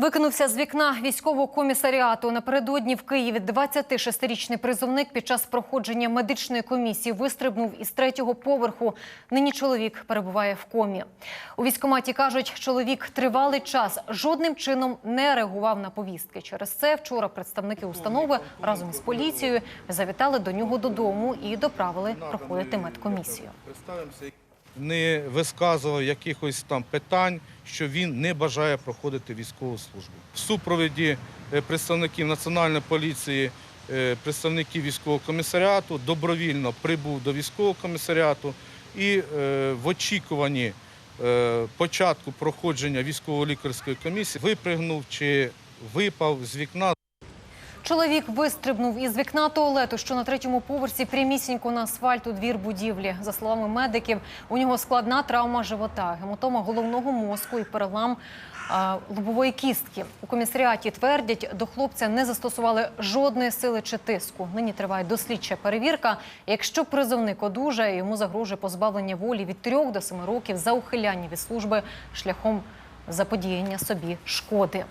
Викинувся з вікна військового комісаріату. Напередодні в Києві 26-річний призовник під час проходження медичної комісії вистрибнув із третього поверху. Нині чоловік перебуває в комі. У військкоматі кажуть, чоловік тривалий час жодним чином не реагував на повістки. Через це вчора представники установи разом із поліцією завітали до нього додому і доправили проходити медкомісію. Не висказував якихось там питань, що він не бажає проходити військову службу. В супроводі е, представників Національної поліції, е, представників військового комісаріату добровільно прибув до військового комісаріату і е, в очікуванні початку проходження військово-лікарської комісії випригнув чи випав з вікна. Чоловік вистрибнув із вікна туалету, що на третьому поверсі прямісінько на асфальт у двір будівлі. За словами медиків, у нього складна травма живота, гематома головного мозку і перелам лобової кістки. У комісаріаті твердять, до хлопця не застосували жодної сили чи тиску. Нині триває дослідча перевірка. Якщо призовник одужає, йому загрожує позбавлення волі від 3 до 7 років за ухиляння від служби шляхом заподіяння собі шкоди.